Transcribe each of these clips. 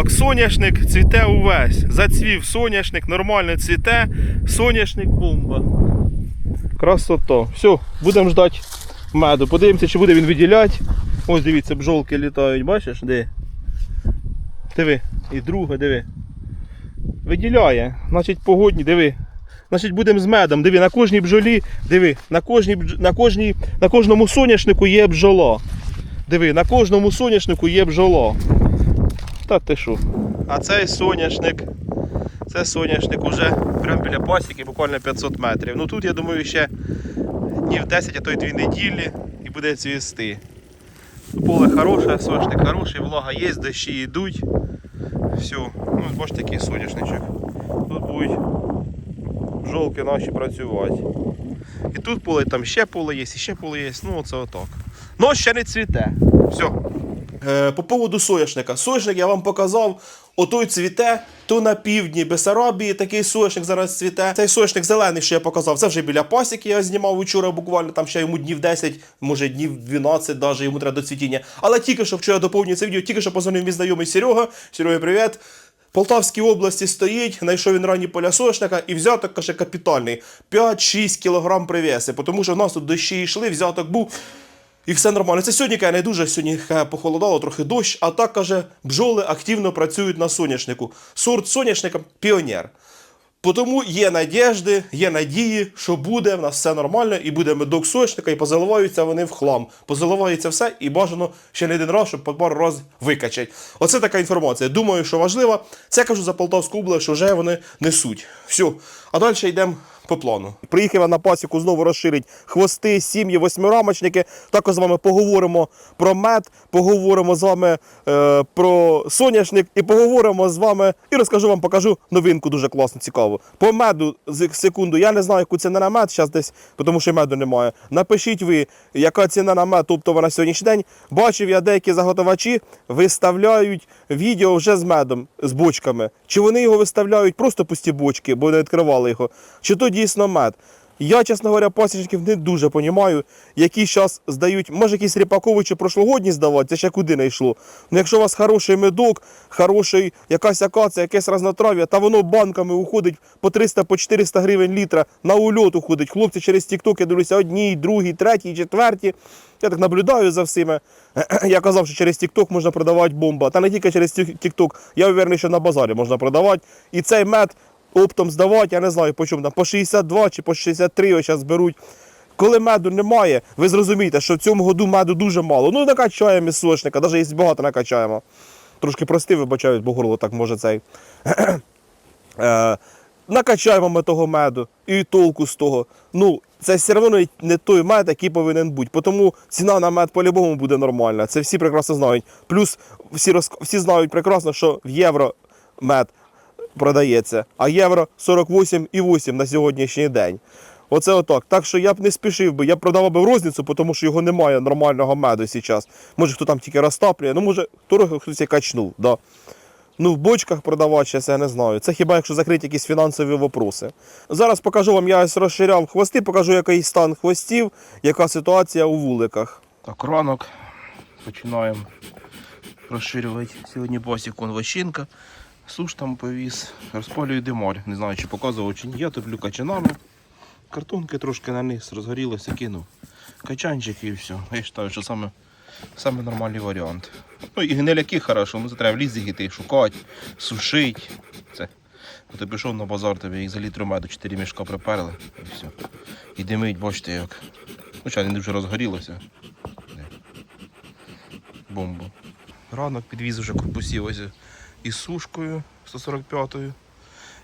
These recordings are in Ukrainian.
отак, соняшник цвіте увесь. Зацвів соняшник, нормально цвіте, соняшник бомба. Красота. Все, будемо ждати меду. Подивимося, чи буде він виділяти. Ось дивіться, бджолки літають, бачиш? Де? Диви. І друга, диви. Виділяє. Значить, погодні, диви. Значить, будемо з медом. Диви, на кожній бджолі, диви, на, кожній, на, кожній, на кожному соняшнику є бджола. Диви, на кожному соняшнику є бджола. Та ти що? А цей соняшник. Це соняшник уже прямо біля пасіки, буквально 500 метрів. Ну тут, я думаю, ще днів 10, а то й 2 неділі і буде цвісти. Поле хороше, соняшник хороший, влага є, дощі йдуть. Все, ну бачите, такий соняшничок. Тут будуть бджолки наші працювати. І тут поле, там ще поле є, і ще поле є. Ну оце отак. Ну ще не цвіте. Все. Е, по поводу соняшника. Соняшник я вам показав. Отой цвіте, то на півдні Бесарабії такий соняшник зараз цвіте. Цей соняшник зелений, що я показав, це вже біля пасіки. Я знімав вчора буквально там ще йому днів 10, може днів 12, даже йому треба до цвітіння. Але тільки що вчора доповнюю це відео, тільки що позвонив мій знайомий Серега. Серега, привіт. Полтавській області стоїть, знайшов він ранні поля соняшника і взяток, каже, капітальний. 5-6 кілограм привеси, тому що в нас тут дощі йшли, взяток був. І все нормально. Це сьогодні каже, не дуже сьогодні каже, похолодало, трохи дощ, а так каже, бджоли активно працюють на соняшнику. Сорт соняшника піонер. Тому є надіжди, є надії, що буде, в нас все нормально, і буде медок соняшника, і позаливаються вони в хлам. Позаливається все, і бажано ще не один раз, щоб по пару раз викачать. Оце така інформація. Думаю, що важлива. Це кажу за Полтавську область, що вже вони несуть. Все. А далі йдемо по плану. Приїхав я на пасіку знову розширить хвости, сім'ї, восьмирамочники. Також з вами поговоримо про мед, поговоримо з вами е, про соняшник і поговоримо з вами і розкажу вам, покажу новинку дуже класно, цікаву. По меду секунду. Я не знаю, яку ціна на мед зараз десь, тому що меду немає. Напишіть ви, яка ціна на мед оптова на сьогоднішній день. Бачив я деякі заготовачі виставляють відео вже з медом, з бочками. Чи вони його виставляють просто пусті бочки, бо не відкривали його, чи то дійсно мед. Я, чесно говоря, пасічників не дуже розумію, які зараз здають, може якісь ріпаковичі прошлогодні здавати, це ще куди не йшло. Ну якщо у вас хороший медок, хороший якась акація, якесь разнотрав'я, та воно банками уходить по 300 по 400 гривень літра, на ульот уходить. Хлопці через TikTok, я дивлюся, одні, другі, треті, четверті. Я так наблюдаю за всіми. Я казав, що через TikTok можна продавати бомба. Та не тільки через TikTok, я уверений, що на базарі можна продавати. І цей мед оптом здавати, я не знаю по чому там, по 62 чи по 63 ось зараз беруть. Коли меду немає, ви зрозумієте, що в цьому году меду дуже мало. Ну, накачаємо із сочника, навіть якщо багато накачаємо. Трошки прости, вибачають, бо горло так може цей. Е, накачаємо ми того меду і толку з того. Ну, це все одно не- той мед, який повинен бути. Тому ціна на мед по-любому буде нормальна. Це всі прекрасно знають. Плюс всі, всі знають прекрасно, що в євро мед продається, а євро 48,8 на сьогоднішній день. Оце отак. Так що я б не спішив би, я б продавав би в розницю, тому що його немає нормального меду зараз. Може хто там тільки розтаплює, ну може трохи хтось качнув. Да. Ну, в бочках продавати, я не знаю. Це хіба якщо закрити якісь фінансові вопроси. Зараз покажу вам, я ось розширяв хвости, покажу, який стан хвостів, яка ситуація у вуликах. Так, ранок. Починаємо розширювати. Сьогодні босик он вощинка. Суш там повіз, розпалюю димарь. Не знаю, чи показував чи ні. Я топлю качанами. Картонки трошки на низ розгорілося, кинув. Качанчик і все. Я вважаю, що саме, саме нормальний варіант. Ну і гниляки хорошо, ну це треба в лісі йти, шукати, сушити. Це. Ти пішов на базар, тобі їх за літру меду 4 мішка приперли і все. І димить, бачите як. Чай не дуже розгорілося. Бомба. Ранок підвіз уже корпусів ось із сушкою 145-ю.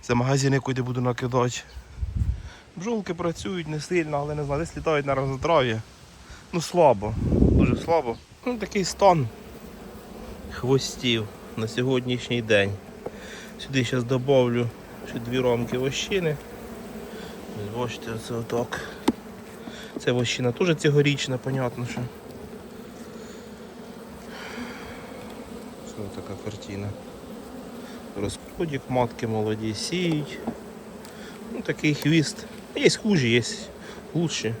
Це магазин, який я буду накидати. Бджолки працюють не сильно, але не знаю, десь літають на разнотрав'я. Ну слабо, дуже слабо. Ну такий стан хвостів на сьогоднішній день. Сюди зараз додавлю ще дві ромки вощини. Ось Бачите, це отак. Це вощина теж цьогорічна, понятно, що. Що така картина. Розплодік, матки молоді сіють. Ну, такий хвіст. Є хужі, є лучші.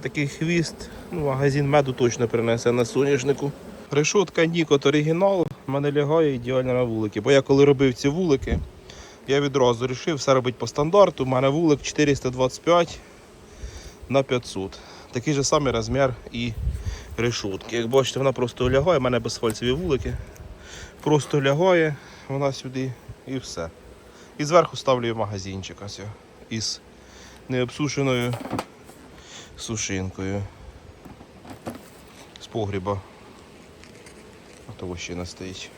Такий хвіст. Ну, магазин меду точно принесе на соняшнику. Решотка Нікот оригінал в мене лягає ідеально на вулики. Бо я коли робив ці вулики, я відразу вирішив все робити по стандарту. У мене вулик 425 на 500. Такий же самий розмір і решутки. Як бачите, вона просто лягає, у мене безфальцеві вулики. Просто лягає вона сюди і все. І зверху ставлю магазинчик ось із необсушеною сушинкою з погріба. А то ще не стоїть.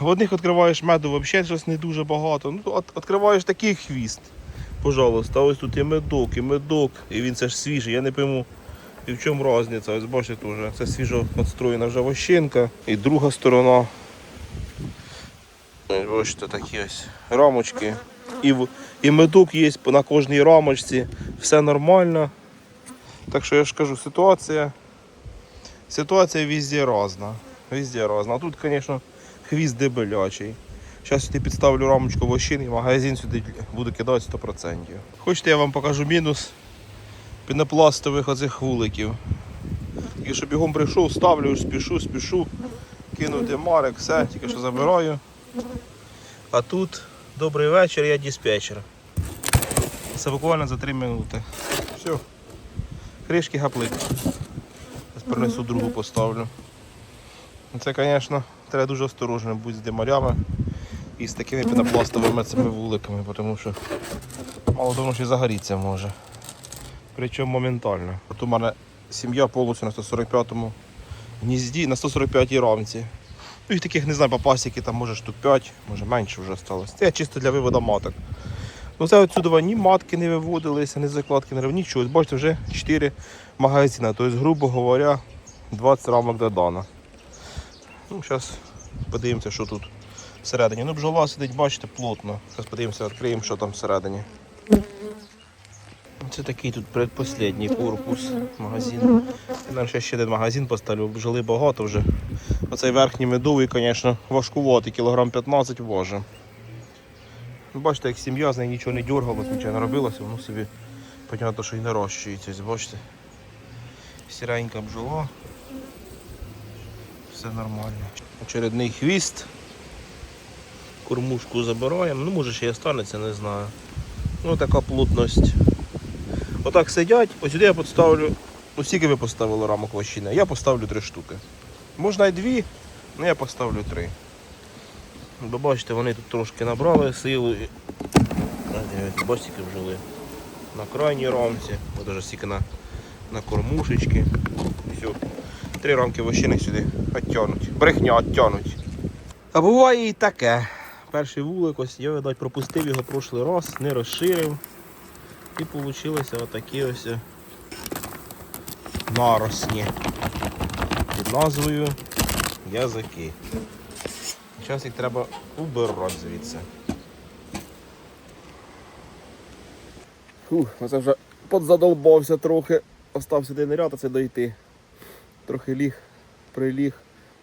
В одних відкриваєш меду взагалі щось не дуже багато. Ну, відкриваєш такий хвіст. Пожалуйста, ось тут і медок, і медок, і він це ж свіжий, я не пойму. І в чому різниця? Ось бачите теж, це свіжо відстроєна вже вощинка. І друга сторона. Ось Бачите, такі ось рамочки. І, в- і медок є на кожній рамочці. Все нормально. Так що я ж кажу, ситуація. Ситуація везде різна. Везде різна. А тут, звісно, хвіст дебелячий. Зараз сюди підставлю рамочку вощин і магазин сюди буду кидати 100%. Хочете, я вам покажу мінус пінопластових оцих вуликів. Тільки що бігом прийшов, ставлю, спішу, спішу, кинути марик, все, тільки що забираю. А тут добрий вечір, я диспетчер. Це буквально за 3 минути. Все. Кришки гаплик. Зараз принесу другу поставлю. Це, звісно, треба дуже осторожним бути з димарями і з такими пінопластовими цими вуликами, тому що мало того, що і загоріться може. Причому моментально. От у мене сім'я повністю на 145-му гнізді, на 145-й рамці. Ну і таких не знаю, по пасіки там може штук 5, може менше вже сталося. Це чисто для виводу маток. Ну це отсюди ні матки не виводилися, ні закладки не нічого. Ось Бачите, вже 4 магазини. Тобто, грубо говоря, 20 рамок додано. Ну, зараз подивимося, що тут всередині. Ну, бджола сидить, бачите, плотно. Зараз подивимося, відкриємо, що там всередині. Це такий тут предпоследній корпус магазину. Я наверное, ще один магазин поставлю, бджоли багато вже. Оцей верхній медовий, звісно, важкуватий, кілограм 15 важить. Бачите, як сім'я з нею нічого не дергалось, нічого не робилося, воно собі, понятно, що і нарощується. Бачите? Сіренька бджола. Все нормально. Очередний хвіст. Кормушку забираємо. Ну, може ще й останеться, не знаю. Ну, така плотність. Отак сидять, ось сюди я поставлю. Ну, скільки ви поставили рамок вощини? Я поставлю три штуки. Можна і дві, але я поставлю три. Бо бачите, вони тут трошки набрали силу. і- Бачите, скільки. На крайній рамці, даже стільки на, на кормушечки. Все. Три рамки вощини сюди оттянуть. Брехня оттянуть. А буває і таке. Перший вулик, ось я видать, пропустив його прошлий раз, не розширив. І вийшли отакі ось наросні назвою язики. Зараз їх треба убирати звідси. Фух, оце вже подзадолбався трохи. Остався один ряд, а це дойти. Трохи ліг, приліг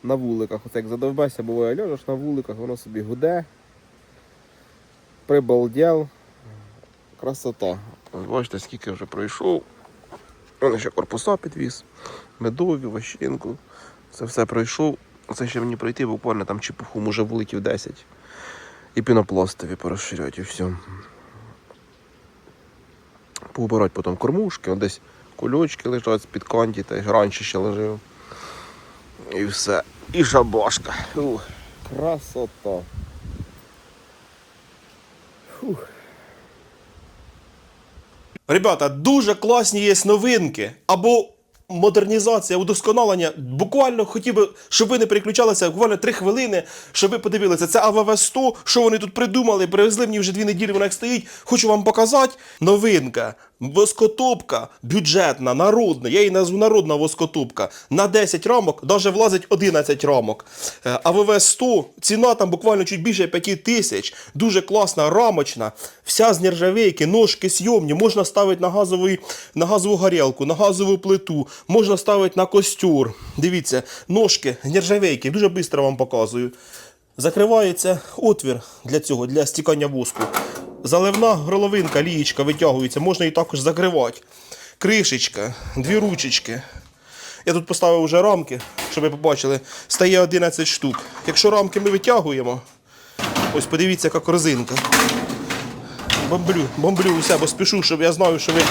на вуликах. Оце як задовбешся, буває ляжеш на вуликах, воно собі гуде. Прибалдяв. Красота. Ось бачите, скільки вже пройшов. Він ще корпуса підвіз, медові, ващинку. Це все пройшов. Це ще мені пройти буквально там чепуху, може вуликів 10. І пінопластові порозширяти і все. Поубирати потім кормушки, десь кульочки лежать з-під канті, та раніше ще лежив. І все. І шабашка. Ух, красота. Ребята, дуже класні є новинки або модернізація, удосконалення. Буквально хотів би, щоб ви не переключалися буквально три хвилини, щоб ви подивилися. Це АВВ 100, що вони тут придумали. Привезли мені вже дві неділі, вона як стоїть. Хочу вам показати. Новинка. Воскотопка бюджетна, народна. Я її назву народна воскотопка. На 10 рамок, навіть влазить 11 рамок. Е, АВВ 100, ціна там буквально чуть більше 5 тисяч. Дуже класна, рамочна. Вся з нержавейки, ножки сйомні. Можна ставити на, газовий, на газову горілку, на газову плиту, можна ставити на костюр. Дивіться, ножки нержавейки, дуже швидко вам показую. Закривається отвір для цього, для стікання воску. Заливна горловинка, лієчка витягується, можна її також закривати. Кришечка, дві ручечки. Я тут поставив вже рамки, щоб ви побачили. Стає 11 штук. Якщо рамки ми витягуємо, ось подивіться, яка корзинка. Бомблю, бомблю усе, бо спішу, щоб я знав, що ви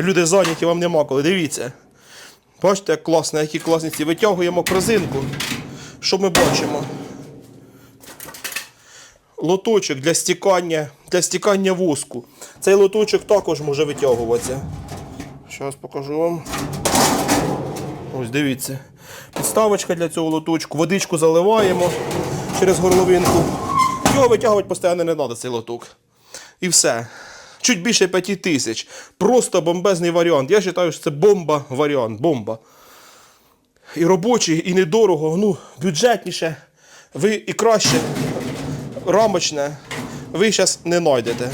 люди зайняті, вам нема коли. Дивіться. Бачите, як класно, які класні ці. Витягуємо корзинку. Що ми бачимо? Лоточок для стікання, для стікання воску. Цей лоточок також може витягуватися. Зараз покажу вам. Ось дивіться. Підставочка для цього лоточку. Водичку заливаємо через горловинку. Його витягувати постійно не треба, цей лоток. І все. Чуть більше 5 тисяч. Просто бомбезний варіант. Я вважаю, що це бомба варіант. Бомба. І робочий, і недорого, ну, бюджетніше. Ви і краще, рамочне, ви зараз не знайдете.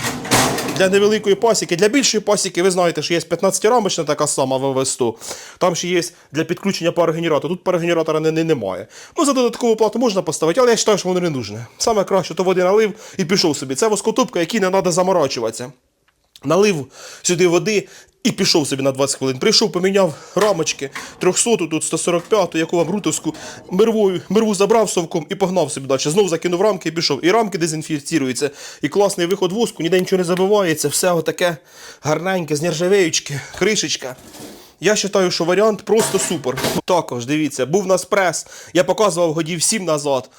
Для невеликої пасіки, для більшої пасіки, ви знаєте, що є 15-рамочна така сама ВВ100. Там ще є для підключення парогенератора. Тут парогенератора не, не, немає. Ну, за додаткову плату можна поставити, але я вважаю, що воно не нужне. Саме краще, то води налив і пішов собі. Це воскотопка, якій не треба заморачуватися. Налив сюди води і пішов собі на 20 хвилин. Прийшов, поміняв рамочки 300, тут 145, яку вам рутовську, мирвою, мирву забрав совком і погнав собі далі. Знов закинув рамки і пішов. І рамки дезінфіціруються, і класний виход воску, ніде нічого не забивається, все отаке гарненьке, з нержавеючки, кришечка. Я вважаю, що варіант просто супер. Також дивіться, був у нас прес. Я показував годів 7 назад.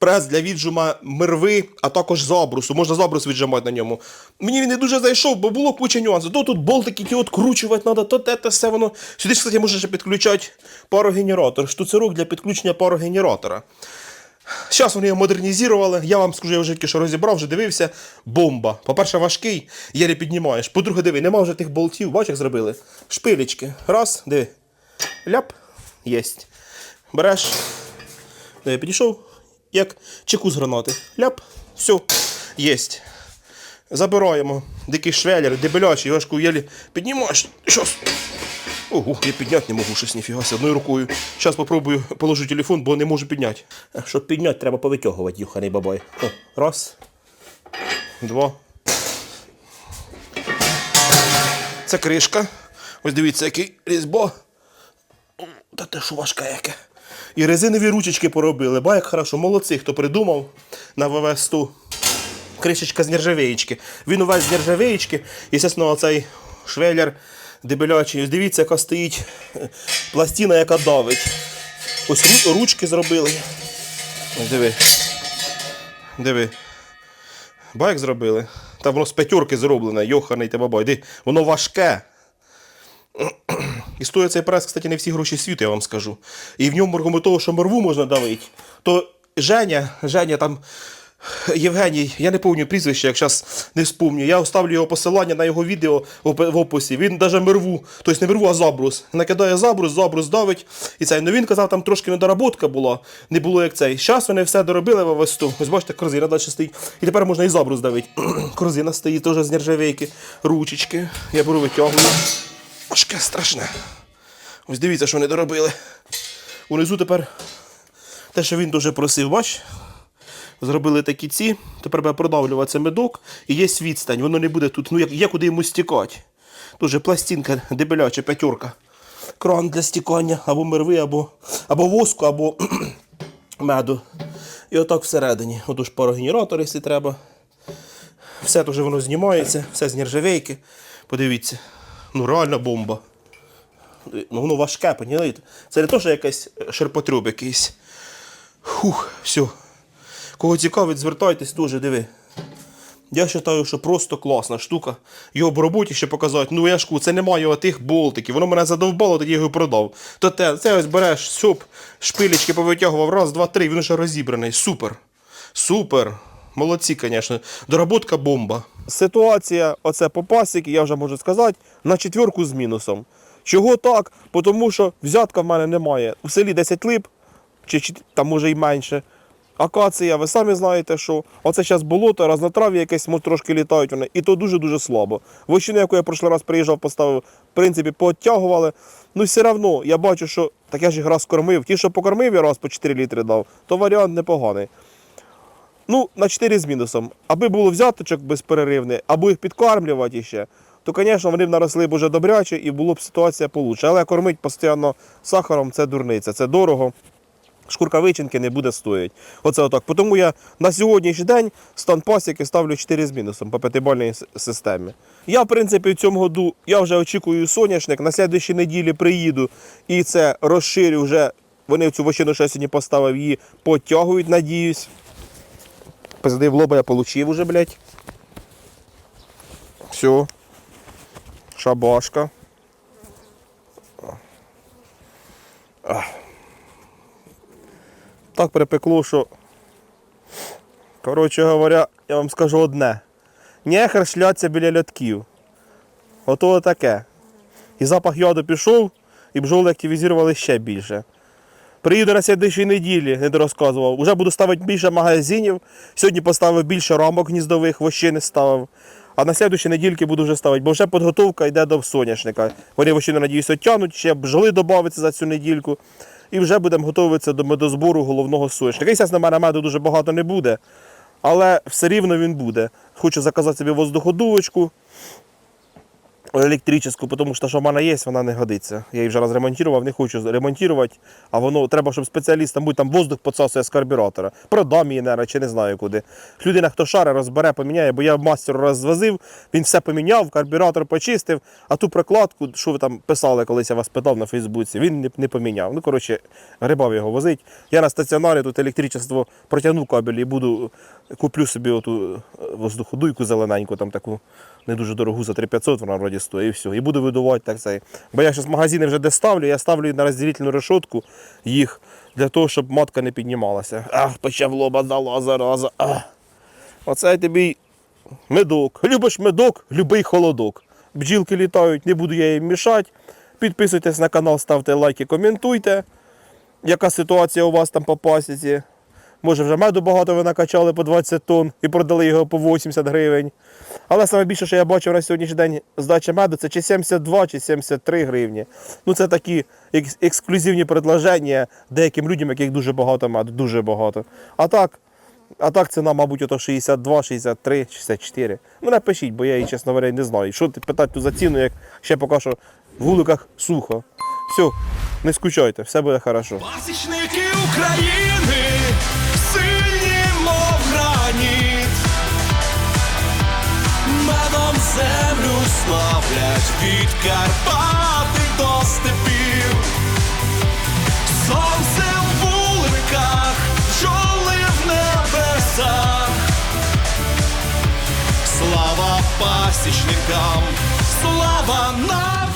Прес для віджима мирви, а також забрусу. Можна забрус віджимати на ньому. Мені він не дуже зайшов, бо було куча нюансів. То тут болтики ті откручувати треба, то те, те все воно. Сюди, кстати, можна ще підключати парогенератор. Штуцерок для підключення парогенератора. Зараз вони його модернізували. Я вам скажу, я вже тільки що розібрав, вже дивився. Бомба. По-перше, важкий, єлі піднімаєш. По-друге, диви, нема вже тих болтів, бачиш, як зробили. Шпилечки. Раз, диви. Ляп. Єсть. Береш. Диви, підійшов, як чеку з гранати. Ляп. Все. Єсть. Забираємо. Дикий швелер, дебелячий, важку єлі піднімаєш. Щось. Ого, я підняти не можу щось ніфіга себе одною рукою. Зараз попробую положу телефон, бо не можу підняти. Щоб підняти, треба повитягувати, юханий бабай. О, раз. Два. Це кришка. Ось дивіться, який різьбо. Та те, що важке яке. І резинові ручечки поробили. Ба, як хорошо, молодці, хто придумав на ВВ-100. Кришечка з нержавеєчки. Він увесь з нержавеєчки. І, звісно, оцей швеллер дебелячий. Ось дивіться, яка стоїть пластина, яка давить. Ось ручки зробили. Ось диви. Диви. Як зробили? Там воно з п'ятерки зроблене, йоханий ти бабай. Воно важке. І стоїть цей прес, кстати, не всі гроші світу, я вам скажу. І в ньому, крім того, що морву можна давити, то Женя, Женя там. Євгеній, я не пам'ятаю прізвище, як зараз не вспомню. Я оставлю його посилання на його відео в описі. Він навіть мирву, тобто не мирву, а забрус. Накидає забрус, забрус давить. І цей. Ну він казав, там трошки недоработка була, не було як цей. Зараз вони все доробили в ОВСТу. Ось бачите, корзина далі стоїть. І тепер можна і забрус давити. корзина стоїть теж з нержавейки, ручечки. Я беру витягую. Важке, страшне. Ось дивіться, що вони доробили. Унизу тепер те, що він дуже просив, бач? Зробили такі ці, тепер буде продавлюватися медок і є відстань, воно не буде тут, ну як, є куди йому стікати. Дуже пластинка дебеляча, п'ятерка. Кран для стікання, або мерви, або, або воску, або меду. І отак всередині. Отож парогенератор, якщо треба. Все теж воно знімається, все з нержавейки. Подивіться. Ну реальна бомба. Ну, воно важке, понімаєте? Це не то, що якийсь ширпотреб якийсь. Хух, все. Кого цікавить, звертайтесь дуже, диви. Я вважаю, що просто класна штука. Його в роботі ще показати. Ну я кажу, це немає отих болтиків. Воно мене задовбало, тоді я його продав. То те, це ось береш, сьоп, шпилечки повитягував, раз, два, три, він вже розібраний. Супер. Супер. Молодці, звісно. Доработка бомба. Ситуація, оце по пасіки, я вже можу сказати, на четверку з мінусом. Чого так? Тому що взятка в мене немає. У селі 10 лип, чи, чи там може й менше. Акація, ви самі знаєте, що оце зараз болото, разнотрав'я якесь, може трошки літають вони, і то дуже-дуже слабо. Вощину, яку я прошлий раз приїжджав, поставив, в принципі, пооттягували. Ну все одно я бачу, що так я ж їх раз кормив. Ті, що покормив я раз по 4 літри дав, то варіант непоганий. Ну, на 4 з мінусом. Аби було взяточок безперервний, або їх підкармлювати ще. то, звісно, вони б наросли б уже добряче і було б ситуація получше. Але кормить постійно сахаром це дурниця, це дорого. Шкурка вичинки не буде стоїть. Оце отак. Тому я на сьогоднішній день стан пасіки ставлю 4 з мінусом по п'ятибальній системі. Я, в принципі, в цьому году я вже очікую соняшник. На слідчій неділі приїду і це розширю вже. Вони цю вощину, я сьогодні поставив, її потягують, надіюсь. Пизди в лоба я получив уже, блядь. Все. Шабашка. так припекло, що. Коротше говоря, я вам скажу одне. Нехер шляться біля льотків. Ото таке. І запах йоду пішов, і бджоли активізували ще більше. Приїду на слідчій неділі, не дорозказував. Уже буду ставити більше магазинів. Сьогодні поставив більше рамок гніздових, вощини ставив. А на слідчій недільки буду вже ставити, бо вже підготовка йде до соняшника. Вони вощини, надіюсь, оттянуть, ще бджоли додаються за цю недільку. І вже будемо готуватися до медозбору головного соняшника. Звісно, на мене меду дуже багато не буде, але все рівно він буде. Хочу заказати собі воздуходувочку електричну, тому що що в мене є, вона не годиться. Я її вже раз ремонтував, не хочу ремонтувати, а воно треба, щоб спеціалістам будь там воздух поцасує з карбюратора. Продам її, наверное, чи не знаю куди. Людина, хто шаре, розбере, поміняє, бо я мастеру розвозив, він все поміняв, карбюратор почистив, а ту прокладку, що ви там писали, колись я вас питав на Фейсбуці, він не, не поміняв. Ну, коротше, грибав його возить. Я на стаціонарі тут електричество протягну кабель і буду куплю собі оту е, воздуходуйку зелененьку, там таку не дуже дорогу за 3500 вона вроді стоїть, і все. І буду видувати так цей. Бо я зараз магазини вже де ставлю, я ставлю на розділительну решетку їх для того, щоб матка не піднімалася. Ах, почав лоба дала зараза. Ах. Оце тобі медок. Любиш медок, любий холодок. Бджілки літають, не буду я їм мішати. Підписуйтесь на канал, ставте лайки, коментуйте. Яка ситуація у вас там по пасіці? Може, вже меду багато ви накачали по 20 тонн і продали його по 80 гривень. Але саме більше, що я бачив на сьогоднішній день здача меду, це чи 72, чи 73 гривні. Ну це такі екс- ексклюзивні предложення деяким людям, яких дуже багато меду, дуже багато. А так, а так ціна, мабуть, ото 62, 63, 64. Ну напишіть, бо я її, чесно говоря, не знаю. Що ти питати ту за ціну, як ще поки що в вуликах сухо. Все, не скучайте, все буде хорошо. Пасічники України, землю славлять від Карпати до степів, сонце в вуликах, чоли в небесах. Слава пасічникам, слава нам!